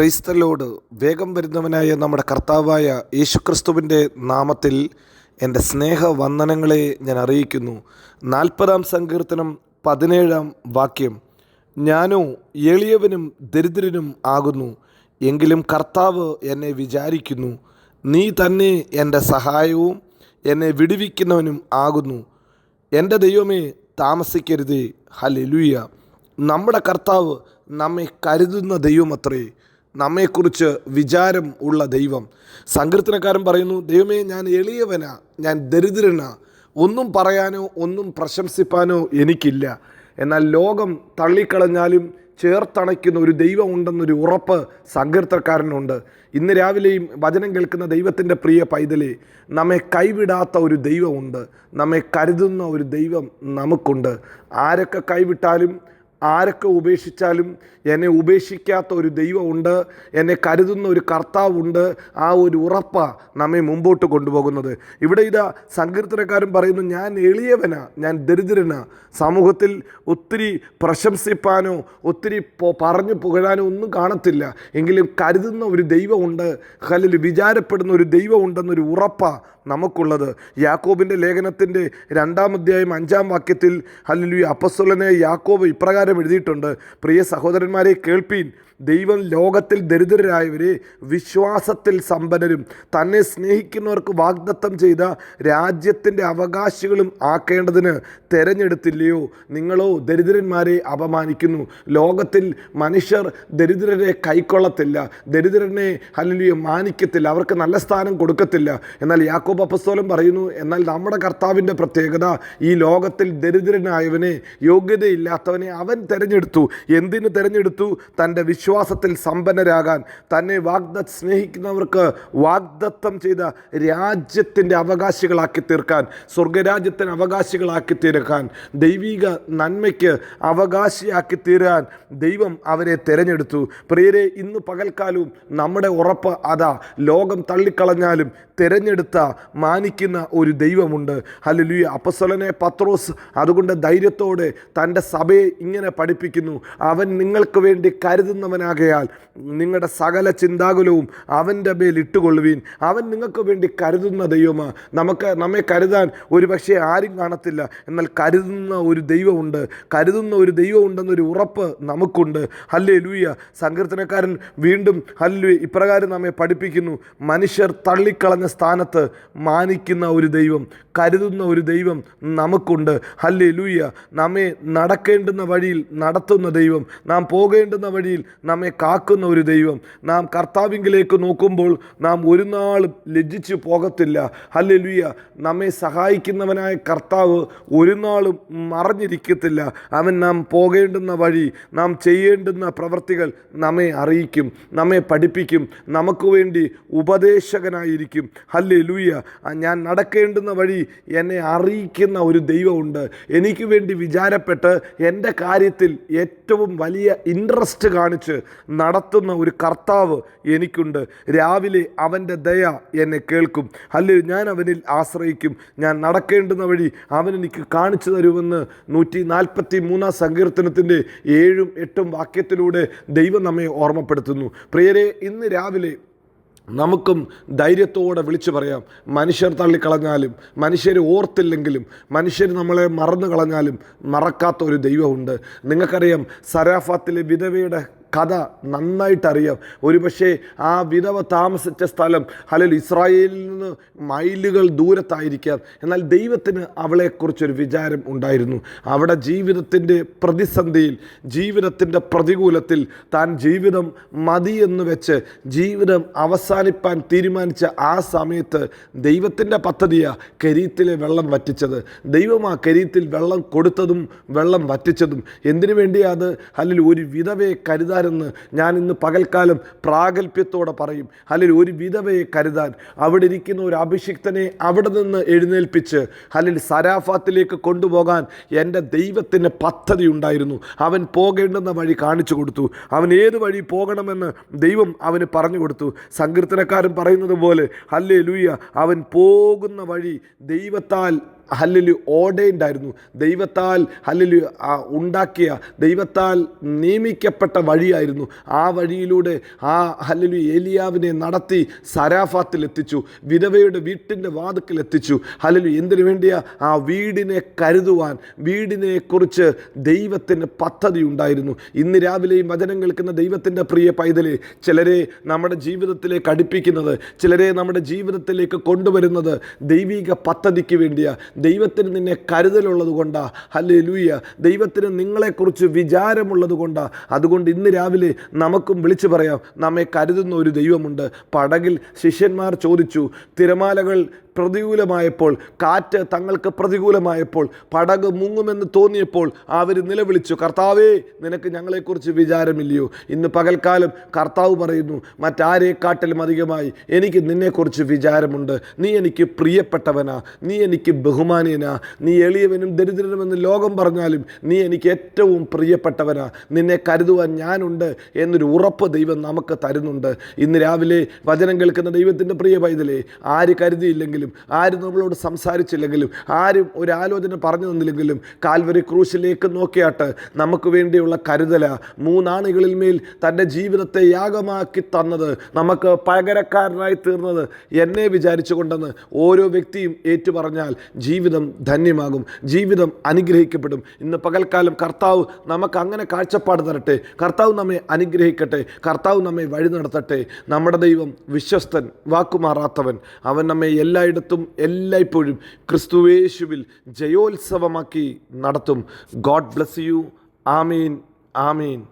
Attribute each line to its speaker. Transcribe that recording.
Speaker 1: ക്രൈസ്തലോട് വേഗം വരുന്നവനായ നമ്മുടെ കർത്താവായ യേശുക്രിസ്തുവിന്റെ നാമത്തിൽ എന്റെ സ്നേഹവന്ദനങ്ങളെ ഞാൻ അറിയിക്കുന്നു. നാൽപ്പതാം സങ്കീർത്തനം പതിനേഴാം വാക്യം. ഞാനോ എളിയവനും ദരിദ്രനും ആകുന്നു എങ്കിലും കർത്താവ് എന്നെ വിചാരിക്കുന്നു. നീ തന്നെ എന്റെ സഹായവും എന്നെ വിടുവിക്കുന്നവനും ആകുന്നു. എന്റെ ദൈവമേ താമസിക്കരുതേ. ഹല്ലേലൂയ. നമ്മുടെ കർത്താവ് നമ്മെ കരുതുന്ന ദൈവമത്രേ. നമ്മെക്കുറിച്ച് വിചാരം ഉള്ള ദൈവം. സങ്കീർത്തനക്കാരൻ പറയുന്നു ദൈവമേ ഞാൻ എളിയവനാ ഞാൻ ദരിദ്രനാ. ഒന്നും പറയാനോ ഒന്നും പ്രശംസിപ്പാനോ എനിക്കില്ല. എന്നാൽ ലോകം തള്ളിക്കളഞ്ഞാലും ചേർത്തണയ്ക്കുന്ന ഒരു ദൈവമുണ്ടെന്നൊരു ഉറപ്പ് സങ്കീർത്തക്കാരനുണ്ട് ഇന്ന് രാവിലെയും വചനം കേൾക്കുന്ന ദൈവത്തിന്റെ പ്രിയ പൈതലെ നമ്മെ കൈവിടാത്ത ഒരു ദൈവമുണ്ട്. നമ്മെ കരുതുന്ന ഒരു ദൈവം നമുക്കുണ്ട്. ആരൊക്കെ കൈവിട്ടാലും ആരൊക്കെ ഉപേക്ഷിച്ചാലും എന്നെ ഉപേക്ഷിക്കാത്ത ഒരു ദൈവമുണ്ട് എന്നെ കരുതുന്ന ഒരു കർത്താവുണ്ട് ആ ഒരു ഉറപ്പ നമ്മെ മുമ്പോട്ട് കൊണ്ടുപോകുന്നത്. ഇവിടെ ഇതാ സങ്കീർത്തനക്കാരൻ പറയുന്നു ഞാൻ എളിയവനാ ഞാൻ ദരിദ്രനാ. സമൂഹത്തിൽ ഒത്തിരി പ്രശംസിപ്പാനോ ഒത്തിരി പറഞ്ഞു പുകഴാനോ ഒന്നും കാണത്തില്ല. എങ്കിലും കരുതുന്ന ഒരു ദൈവമുണ്ട് അല്ലെങ്കിൽ വിചാരപ്പെടുന്ന ഒരു ദൈവമുണ്ടെന്നൊരു ഉറപ്പാണ് നമുക്കുള്ളത്. യാക്കോബിന്റെ ലേഖനത്തിന്റെ രണ്ടാം അധ്യായം അഞ്ചാം വാക്യത്തിൽ ഹല്ലുലി അപ്പസ്വലനെ യാക്കോബ് ഇപ്രകാരം എഴുതിയിട്ടുണ്ട്. പ്രിയ സഹോദരന്മാരെ കേൾപ്പീൻ. ദൈവം ലോകത്തിൽ ദരിദ്രരായവരെ വിശ്വാസത്തിൽ സമ്പന്നരും. തന്നെ സ്നേഹിക്കുന്നവർക്ക് വാഗ്ദത്തം ചെയ്ത രാജ്യത്തിന്റെ അവകാശികളും ആക്കേണ്ടതിന് തെരഞ്ഞെടുത്തില്ലയോ? നിങ്ങളോ ദരിദ്രന്മാരെ അപമാനിക്കുന്നു. ലോകത്തിൽ മനുഷ്യർ ദരിദ്രരെ കൈക്കൊള്ളത്തില്ല. ദരിദ്രനെ ഹല്ലുലിയെ മാനിക്കത്തില്ല. അവർക്ക് നല്ല സ്ഥാനം കൊടുക്കത്തില്ല. എന്നാൽ യാക്കോബ് അപ്പസ്തോലം പറയുന്നു എന്നാൽ നമ്മുടെ കർത്താവിന്റെ പ്രത്യേകത ഈ ലോകത്തിൽ ദരിദ്രനായവനെ യോഗ്യതയില്ലാത്തവനെ അവൻ തിരഞ്ഞെടുത്തു. എന്തിന് തിരഞ്ഞെടുത്തു? തന്റെ വിശ്വാസത്തിൽ സമ്പന്നരാകാൻ. തന്നെ വാഗ്ദ സ്നേഹിക്കുന്നവർക്ക് വാഗ്ദത്തം ചെയ്ത രാജ്യത്തിന്റെ അവകാശികളാക്കി തീർക്കാൻ സ്വർഗരാജ്യത്തിന് അവകാശികളാക്കി തീർക്കാൻ ദൈവിക നന്മയ്ക്ക് അവകാശിയാക്കി തീരാൻ ദൈവം അവരെ തിരഞ്ഞെടുത്തു. പ്രിയരെ ഇന്ന് പകൽക്കാലവും നമ്മുടെ ഉറപ്പ് അതാ. ലോകം തള്ളിക്കളഞ്ഞാലും തിരഞ്ഞെടുത്ത മാനിക്കുന്ന ഒരു ദൈവമുണ്ട്. ഹലലുയ അപ്പസ്വലനെ പത്രോസ് അതുകൊണ്ട് ധൈര്യത്തോടെ തന്റെ സഭയെ ഇങ്ങനെ പഠിപ്പിക്കുന്നു. അവൻ നിങ്ങൾക്ക് വേണ്ടി കരുതുന്നവനാകയാൽ നിങ്ങളുടെ സകല ചിന്താകുലവും അവന്റെ മേൽ ഇട്ടുകൊള്ളുവീൻ. അവൻ നിങ്ങൾക്ക് വേണ്ടി കരുതുന്ന ദൈവമാണ് നമുക്ക് നമ്മെ കരുതാൻ ഒരു പക്ഷേ ആരും കാണത്തില്ല. എന്നാൽ കരുതുന്ന ഒരു ദൈവമുണ്ട്. കരുതുന്ന ഒരു ദൈവമുണ്ടെന്നൊരു ഉറപ്പ് നമുക്കുണ്ട്. ഹല്ലേ ലൂയ സങ്കീർത്തനക്കാരൻ വീണ്ടും ഹല്ലു ഇപ്രകാരം നമ്മെ പഠിപ്പിക്കുന്നു. മനുഷ്യർ തള്ളിക്കളഞ്ഞ സ്ഥാനത്ത് മാനിക്കുന്ന ഒരു ദൈവം കരുതുന്ന ഒരു ദൈവം നമുക്കുണ്ട്. ഹല്ലേ ലൂയ നമ്മെ നടക്കേണ്ടുന്ന വഴിയിൽ നടത്തുന്ന ദൈവം നാം പോകേണ്ടുന്ന വഴിയിൽ നമ്മെ കാക്കുന്ന ഒരു ദൈവം. നാം കർത്താവിങ്കിലേക്ക് നോക്കുമ്പോൾ നാം ഒരു നാളും ലജ്ജിച്ചു പോകത്തില്ല. ഹല്ലേ ലൂയ നമ്മെ സഹായിക്കുന്നവനായ കർത്താവ് ഒരു നാളും മറഞ്ഞിരിക്കത്തില്ല. അവൻ നാം പോകേണ്ടുന്ന വഴി നാം ചെയ്യേണ്ടുന്ന പ്രവൃത്തികൾ നമ്മെ അറിയിക്കും നമ്മെ പഠിപ്പിക്കും നമുക്ക് വേണ്ടി ഉപദേശകനായിരിക്കും. ഹല്ലേ ലൂയ ഞാൻ നടക്കേണ്ടുന്ന വഴി എന്നെ അറിയിക്കുന്ന ഒരു ദൈവമുണ്ട്. എനിക്ക് വേണ്ടി വിചാരപ്പെട്ട് എന്റെ കാര്യത്തിൽ ഏറ്റവും വലിയ ഇൻട്രസ്റ്റ് കാണിച്ച് നടത്തുന്ന ഒരു കർത്താവ് എനിക്കുണ്ട്. രാവിലെ അവന്റെ ദയ എന്നെ കേൾക്കും. അല്ലെ ഞാൻ അവനിൽ ആശ്രയിക്കും. ഞാൻ നടക്കേണ്ടുന്ന വഴി അവൻ എനിക്ക് കാണിച്ചു തരുമെന്ന് നൂറ്റി നാൽപ്പത്തി മൂന്നാം സങ്കീർത്തനത്തിന്റെ ഏഴും എട്ടും വാക്യത്തിലൂടെ ദൈവം നമ്മെ ഓർമ്മപ്പെടുത്തുന്നു. പ്രിയരെ ഇന്ന് രാവിലെ നമുക്കും ധൈര്യത്തോടെ വിളിച്ചു പറയാം. മനുഷ്യർ തള്ളിക്കളഞ്ഞാലും മനുഷ്യർ ഓർത്തില്ലെങ്കിലും മനുഷ്യർ നമ്മളെ മറന്നു കളഞ്ഞാലും മറക്കാത്ത ഒരു ദൈവമുണ്ട്. നിങ്ങൾക്കറിയാം സരാഫാത്തിലെ വിധവയുടെ കഥ നന്നായിട്ടറിയാം. ഒരുപക്ഷെ ആ വിധവ താമസിച്ച സ്ഥലം അല്ലെങ്കിൽ ഇസ്രായേലിൽ നിന്ന് മൈലുകൾ ദൂരത്തായിരിക്കാം. എന്നാൽ ദൈവത്തിന് അവളെക്കുറിച്ചൊരു വിചാരം ഉണ്ടായിരുന്നു. അവിടെ ജീവിതത്തിന്റെ പ്രതിസന്ധിയിൽ ജീവിതത്തിന്റെ പ്രതികൂലത്തിൽ താൻ ജീവിതം മതി എന്ന് വെച്ച് ജീവിതം അവസാനിപ്പാൻ തീരുമാനിച്ച ആ സമയത്ത് ദൈവത്തിന്റെ പദ്ധതിയാണ് കരീത്തിലെ വെള്ളം വറ്റിച്ചത്. ദൈവം ആ കരീത്തിൽ വെള്ളം കൊടുത്തതും വെള്ളം വറ്റിച്ചതും. എന്തിനു വേണ്ടിയാണ് അല്ലെങ്കിൽ ഒരു വിധവയെ കരുതാൻ കരുതാരെന്ന് ഞാൻ ഇന്ന് പകൽക്കാലം പ്രാഗൽഭ്യത്തോടെ പറയും. അല്ലെങ്കിൽ ഒരു വിധവയെ കരുതാൻ അവിടെ ഇരിക്കുന്ന ഒരു അഭിഷിക്തനെ അവിടെ നിന്ന് എഴുന്നേൽപ്പിച്ച് അല്ലെങ്കിൽ സരാഫാത്തിലേക്ക് കൊണ്ടുപോകാൻ എന്റെ ദൈവത്തിന് പദ്ധതി ഉണ്ടായിരുന്നു. അവൻ പോകേണ്ടുന്ന വഴി കാണിച്ചു കൊടുത്തു. അവൻ ഏത് വഴി പോകണമെന്ന് ദൈവം അവന് പറഞ്ഞു കൊടുത്തു. സങ്കീർത്തനക്കാരൻ പറയുന്നത് പോലെ അല്ലേ ലൂയ അവൻ പോകുന്ന വഴി ദൈവത്താൽ ഹല്ലലു ഓടേണ്ടായിരുന്നു. ദൈവത്താൽ ഹല്ലലു ഉണ്ടാക്കിയ ദൈവത്താൽ നിയമിക്കപ്പെട്ട വഴിയായിരുന്നു. ആ വഴിയിലൂടെ ആ ഹല്ലലു ഏലിയാവിനെ നടത്തി സരാഫാത്തിൽ എത്തിച്ചു. വിധവയുടെ വീട്ടിന്റെ വാതുക്കിൽ എത്തിച്ചു. ഹല്ലലു എന്തിനു വേണ്ടിയാ? ആ വീടിനെ കരുതുവാൻ വീടിനെ കുറിച്ച് ദൈവത്തിന് പദ്ധതി ഉണ്ടായിരുന്നു. ഇന്ന് രാവിലെയും വചനം കേൾക്കുന്ന ദൈവത്തിന്റെ പ്രിയ പൈതലെ ചിലരെ നമ്മുടെ ജീവിതത്തിലേക്ക് അടുപ്പിക്കുന്നത് ചിലരെ നമ്മുടെ ജീവിതത്തിലേക്ക് കൊണ്ടുവരുന്നത് ദൈവിക പദ്ധതിക്ക് വേണ്ടിയാ. ദൈവത്തിന് നിന്നെ കരുതലുള്ളത് കൊണ്ടാ. ഹല്ലേ ലൂയ ദൈവത്തിന് നിങ്ങളെക്കുറിച്ച് വിചാരമുള്ളത് കൊണ്ടാ. അതുകൊണ്ട് ഇന്ന് രാവിലെ നമുക്കും വിളിച്ചു പറയാം. നമ്മെ കരുതുന്ന ഒരു ദൈവമുണ്ട്. പടകിൽ ശിഷ്യന്മാർ ചോദിച്ചു തിരമാലകൾ പ്രതികൂലമായപ്പോൾ കാറ്റ് തങ്ങൾക്ക് പ്രതികൂലമായപ്പോൾ പടക് മുങ്ങുമെന്ന് തോന്നിയപ്പോൾ അവർ നിലവിളിച്ചു കർത്താവേ നിനക്ക് ഞങ്ങളെക്കുറിച്ച് വിചാരമില്ലയോ? ഇന്ന് പകൽക്കാലം കർത്താവ് പറയുന്നു മറ്റാരേക്കാട്ടിലും അധികമായി എനിക്ക് നിന്നെക്കുറിച്ച് വിചാരമുണ്ട്. നീ എനിക്ക് പ്രിയപ്പെട്ടവനാ. നീ എനിക്ക് ബഹുമാനീയനാ. നീ എളിയവനും ദരിദ്രനുമെന്ന് ലോകം പറഞ്ഞാലും നീ എനിക്ക് ഏറ്റവും പ്രിയപ്പെട്ടവനാ. നിന്നെ കരുതുവാൻ ഞാനുണ്ട് എന്നൊരു ഉറപ്പ് ദൈവം നമുക്ക് തരുന്നുണ്ട്. ഇന്ന് രാവിലെ വചനം കേൾക്കുന്ന ദൈവത്തിന്റെ പ്രിയ പൈതലെ ആര് കരുതിയില്ലെങ്കിലും ആര് നമ്മളോട് സംസാരിച്ചില്ലെങ്കിലും ആരും ഒരു ആലോചന പറഞ്ഞു തന്നില്ലെങ്കിലും കാൽവരി ക്രൂശിലേക്ക് നോക്കിയാട്ട് നമുക്ക് വേണ്ടിയുള്ള കരുതല മൂന്നാണികളിൽ മേൽ തന്റെ ജീവിതത്തെ യാഗമാക്കി തന്നത് നമുക്ക് പകരക്കാരനായി തീർന്നത് എന്നെ വിചാരിച്ചു കൊണ്ടെന്ന് ഓരോ വ്യക്തിയും ഏറ്റു പറഞ്ഞാൽ ജീവിതം ധന്യമാകും ജീവിതം അനുഗ്രഹിക്കപ്പെടും. ഇന്ന് പകൽക്കാലം കർത്താവ് നമുക്ക് അങ്ങനെ കാഴ്ചപ്പാട് തരട്ടെ. കർത്താവ് നമ്മെ അനുഗ്രഹിക്കട്ടെ. കർത്താവ് നമ്മെ വഴി നടത്തട്ടെ. നമ്മുടെ ദൈവം വിശ്വസ്തൻ വാക്കുമാറാത്തവൻ. അവൻ നമ്മെ എല്ലായിടത്തും എല്ലായ്പ്പോഴും ക്രിസ്തുവേശുവിൽ ജയോത്സവമാക്കി നടത്തും. God bless you. Amin. Amin.